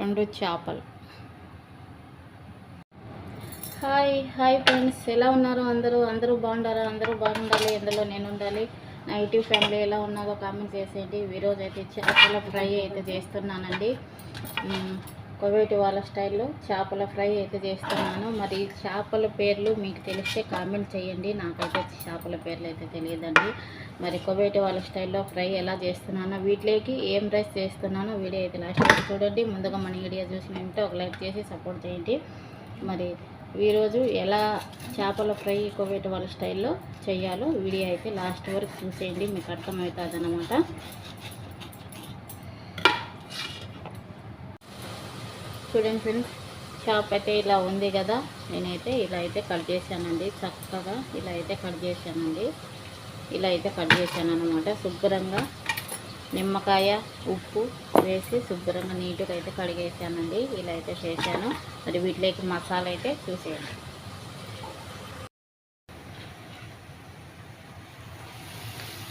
రెండు చేపలు. Hi hi friends. ఎలా ఉన్నారు అందరూ? అందరూ బాగుండారా? అందరూ బాగుండాలి. ఎందులో నేను ఉండాలి నా యూట్యూబ్ ఫ్యామిలీ ఎలా ఉన్నారో కామెంట్ చేసేయండి. ఈరోజు అయితే చేపల ఫ్రై అయితే చేస్తున్నానండి. కువైట్ వాళ్ళ స్టైల్లో చేపల ఫ్రై అయితే చేస్తున్నాను. మరి చేపల పేర్లు మీకు తెలిస్తే కామెంట్ చేయండి. నాకైతే చేపల పేర్లు అయితే తెలియదండి. మరి కువైట్ వాళ్ళ స్టైల్లో ఫ్రై ఎలా చేస్తున్నానో వీటిలోకి ఏం రైస్ చేస్తున్నానో వీడియో అయితే లాస్ట్ వరకు చూడండి. ముందుగా మన వీడియో చూసినంటే ఒక లైక్ చేసి సపోర్ట్ చేయండి. మరి ఈరోజు ఎలా చేపల ఫ్రై కువైట్ వాళ్ళ స్టైల్లో చేయాలో వీడియో అయితే లాస్ట్ వరకు చూసేయండి. మీకు అర్థమవుతుంది అన్నమాట చూడండి ఫ్రెండ్స్ షాప్ అయితే ఇలా ఉంది కదా. నేనైతే ఇలా అయితే కట్ చేశానండి. చక్కగా ఇలా అయితే కట్ చేశానండి. ఇలా అయితే కట్ చేశాను అనమాట శుభ్రంగా నిమ్మకాయ ఉప్పు వేసి శుభ్రంగా నీట్గా అయితే కడిగేసానండి ఇలా అయితే చేశాను. మరి వీటిలోకి మసాలా అయితే చూసేయండి.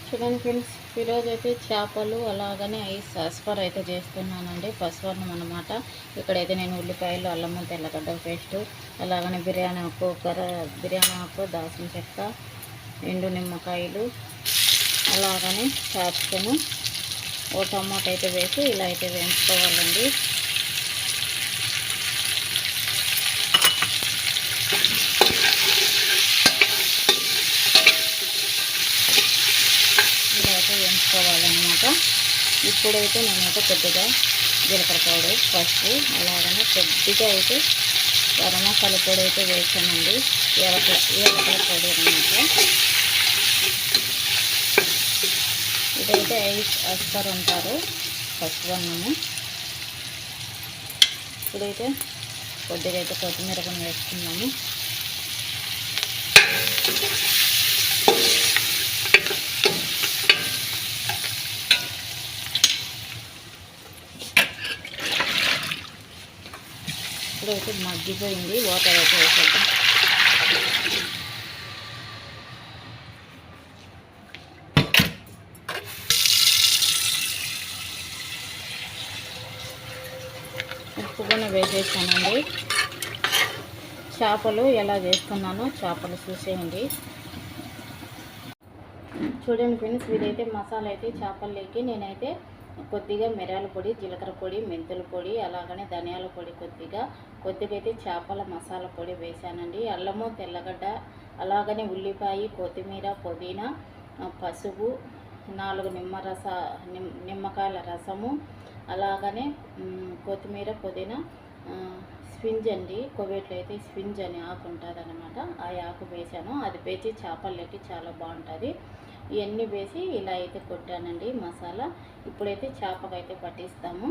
చూడండి ఫ్రెండ్స్ ఈరోజు అయితే చేపలు అలాగనే ఐస్ పసుపర్ అయితే చేస్తున్నానండి పసువర్ణం అనమాట ఇక్కడైతే నేను ఉల్లిపాయలు అల్లము తెల్లగడ్డ పేస్ట్ అలాగనే బిర్యానీ ఆకు కర బిర్యానీ ఆకు దాల్చిన చెక్క ఎండు నిమ్మకాయలు అలాగనే క్యాప్సికము ఓ టమాటో అయితే వేసి ఇలా అయితే వేయించుకోవాలండి ఇలా వేసుకోవాలన్నమాట. ఇప్పుడైతే నేనైతే కొద్దిగా జీలకర్ర పౌడర్ పసుపు అలాగనే కొద్దిగా అయితే గరం మసాలా పొడి అయితే వేసానండి. ఏలకల ఏలకల పొడి అనమాట ఇదైతే ఐస్ అస్కర్ అంటారు పసుపు అన్నము. ఇప్పుడైతే కొద్దిగా అయితే కొత్తిమీర కొన్ని వేసుకున్నాము. అయితే మగ్గిపోయింది. వాటర్ అయితే వేసేద్దాం. ఉప్పు కూడా వేసేసానండి. చేపలు ఎలా చేస్తున్నానో చేపలు చూసేయండి. చూడండి ఫ్రెండ్స్ ఇదైతే మసాలా అయితే చేపల్లోకి నేనైతే కొద్దిగా మిరియాల పొడి జీలకర్ర పొడి మెంతుల పొడి అలాగనే ధనియాల పొడి కొద్దిగా. కొద్దిగా అయితే చేపల మసాలా పొడి వేసానండి. అల్లము తెల్లగడ్డ అలాగనే ఉల్లిపాయ కొత్తిమీర పుదీనా పసుపు నాలుగు నిమ్మరస నిమ్ నిమ్మకాయల రసము అలాగనే కొత్తిమీర పుదీనా ఆ, స్పింజ్ అండి. కోవేట్లో అయితే స్పింజ్ అని ఆకు ఉంటుంది అనమాట ఆ ఆకు వేసాను. అది వేసి చేపలకి చాలా బాగుంటుంది. ఇవన్నీ వేసి ఇలా అయితే కొట్టానండి మసాలా. ఇప్పుడైతే చేపకైతే పట్టిస్తాము.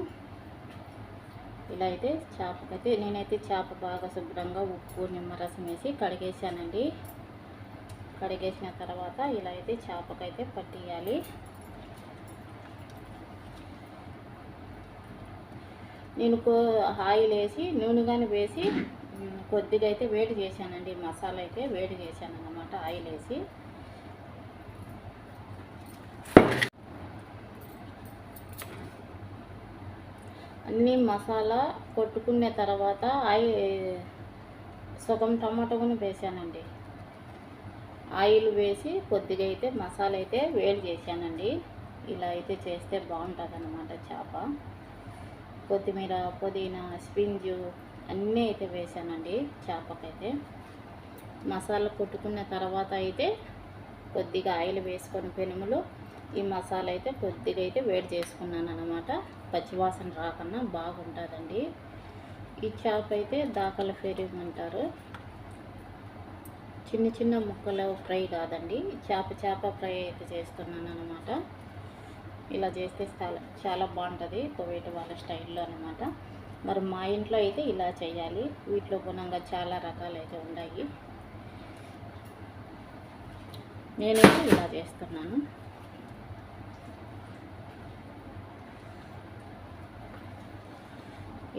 ఇలా అయితే చేపకైతే నేనైతే చేప బాగా శుభ్రంగా ఉప్పు నిమ్మరసం వేసి కడిగేసానండి కడిగేసిన తర్వాత ఇలా అయితే చేపకైతే పట్టియాలి. నేను కో ఆయిల్ వేసి నూనె కానీ వేసి కొద్దిగా అయితే వేడి చేశానండి. మసాలా అయితే వేడి చేశాను అన్నమాట ఆయిల్ వేసి. అన్ని మసాలా కొట్టుకున్న తర్వాత ఆయిల్ సగం టమాటో కూడా వేసానండి. ఆయిల్ వేసి కొద్దిగా అయితే మసాలా అయితే వేడి చేశానండి. ఇలా అయితే చేస్తే బాగుంటుంది అన్నమాట చేప. కొత్తిమీర పుదీనా స్పింజు అన్నీ అయితే వేసానండి చేపకైతే. మసాలా కొట్టుకున్న తర్వాత అయితే కొద్దిగా ఆయిల్ వేసుకొని పెనుములు ఈ మసాలా అయితే కొద్దిగా అయితే వేడి చేసుకున్నాను అనమాట పచ్చివాసన రాకుండా బాగుంటుందండి. ఈ చేప అయితే దాకల ఫెరిగ్ అంటారు చిన్న చిన్న ముక్కలు ఫ్రై కాదండి. చేప చేప ఫ్రై అయితే చేస్తున్నాను అనమాట ఇలా చేస్తే చాలా చాలా బాగుంటుంది కువైట్ వాళ్ళ స్టైల్లో అనమాట మరి మా ఇంట్లో అయితే ఇలా చేయాలి. వీటిలో గుణంగా చాలా రకాలు అయితే ఉన్నాయి. నేనైతే ఇలా చేస్తున్నాను.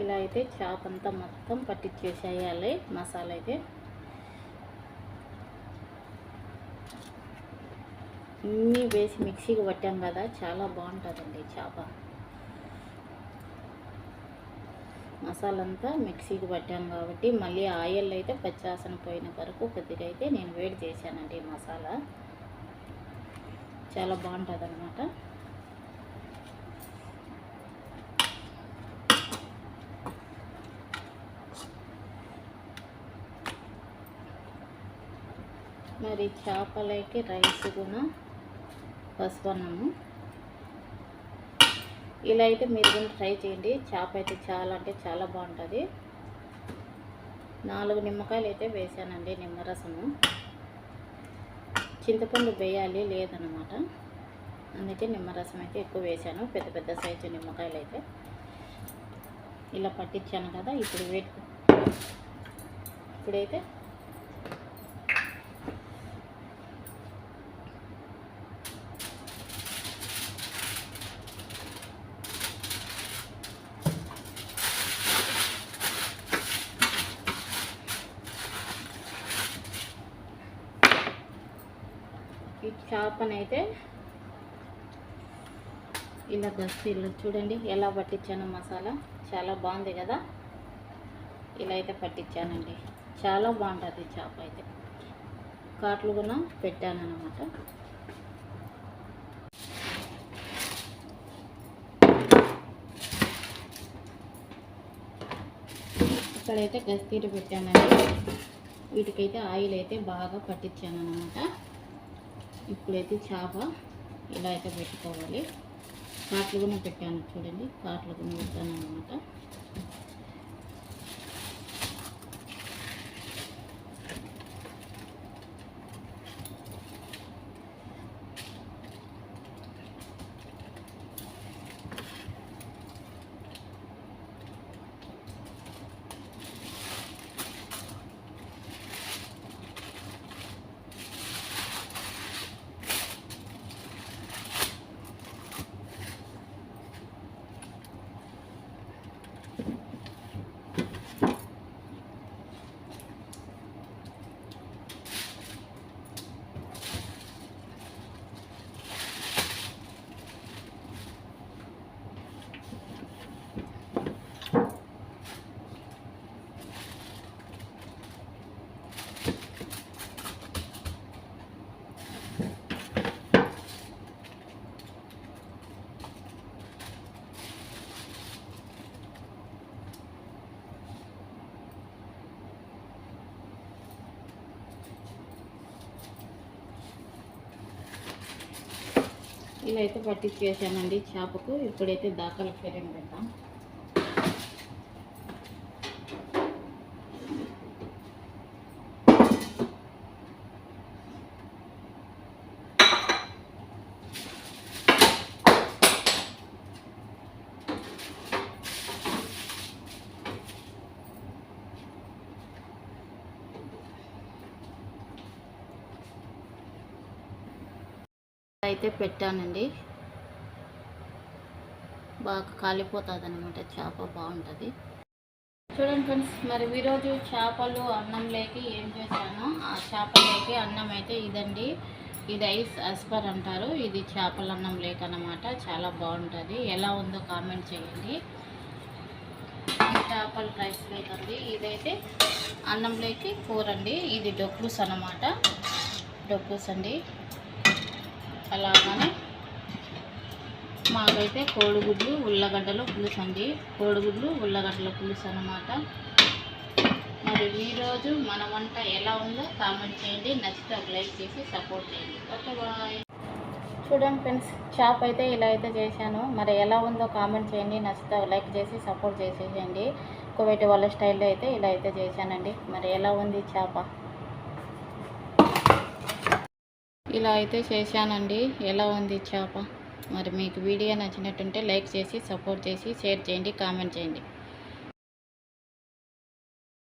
ఇలా అయితే చేప అంతా మొత్తం పట్టించేసేయాలి మసాలా అయితే అన్నీ వేసి మిక్సీకి పట్టాం కదా చాలా బాగుంటుందండి చేప. మసాలా అంతా మిక్సీకి పట్టాం కాబట్టి మళ్ళీ ఆయిల్ అయితే పచ్చాసన పోయిన వరకు కొద్దిగా అయితే నేను వేడి చేశానండి ఈ మసాలా. చాలా బాగుంటుంది అనమాట మరి చేపలకి రైస్ కూడా పసుపన్నాము. ఇలా అయితే మీరు కూడా ట్రై చేయండి. చేప అయితే చాలా అంటే చాలా బాగుంటుంది. నాలుగు నిమ్మకాయలు అయితే వేసానండి నిమ్మరసము. చింతపండు వేయాలి లేదనమాట అందుకే నిమ్మరసం అయితే ఎక్కువ వేసాను. పెద్ద పెద్ద సైజు నిమ్మకాయలు అయితే. ఇలా పట్టించాను కదా ఇప్పుడు వేట్ ఇప్పుడైతే ఈ చేపనైతే ఇలా గస్తీలు చూడండి ఎలా పట్టించాను మసాలా. చాలా బాగుంది కదా? ఇలా అయితే పట్టించానండి. చాలా బాగుంటుంది చేప అయితే. కాట్లు కూడా పెట్టాను అనమాట ఇక్కడైతే గస్తీరు పెట్టానండి. వీటికైతే ఆయిల్ అయితే బాగా పట్టించాను అనమాట ఇప్పుడైతే చేప ఇలా అయితే పెట్టుకోవాలి. కాట్లు కూడా పెట్టాను చూడండి. కాట్లు కూడా పెట్టాను అనమాట ఇలా అయితే పట్టించేసానండి చేపకు. ఇప్పుడైతే దాఖలు పెరిగి పెడతాం. అయితే పెట్టానండి. బాగా కాలిపోతుంది అనమాట చేప బాగుంటుంది. చూడండి ఫ్రెండ్స్ మరి ఈరోజు చేపలు అన్నం లేకి ఏం చేశాను? ఆ చేపలేకి అన్నం అయితే ఇదండి. ఇది ఐస్ అస్పర్ అంటారు. ఇది చేపల అన్నం లేక అనమాట చాలా బాగుంటుంది. ఎలా ఉందో కామెంట్ చేయండి. చేపల రైస్ లేకండి. ఇదైతే అన్నం లేకి కూర అండి ఇది డొక్లూస్ అనమాట డొక్లూస్ అండి. అలాగనే మాకైతే కోడిగుడ్లు ఉల్లగడ్డలు పులుసు అండి కోడిగుడ్లు ఉల్లగడ్డల పులుసు అనమాట మరి ఈరోజు మన వంట ఎలా ఉందో కామెంట్ చేయండి. నచ్చితే ఒక లైక్ చేసి సపోర్ట్ చేయండి. Okay bye. చూడండి ఫ్రెండ్స్ షాప్ అయితే ఇలా అయితే చేశాను. మరి ఎలా ఉందో కామెంట్ చేయండి. నచ్చితే లైక్ చేసి సపోర్ట్ చేసేయండి. కువైట్ వాళ్ళ స్టైల్లో అయితే ఇలా అయితే చేశానండి. మరి ఎలా ఉంది చేప? ఇలా అయితే చేశానండి. ఎలా ఉంది చేప? మరి మీకు వీడియో నచ్చినట్టుంటే లైక్ చేసి సపోర్ట్ చేసి షేర్ చేయండి కామెంట్ చేయండి.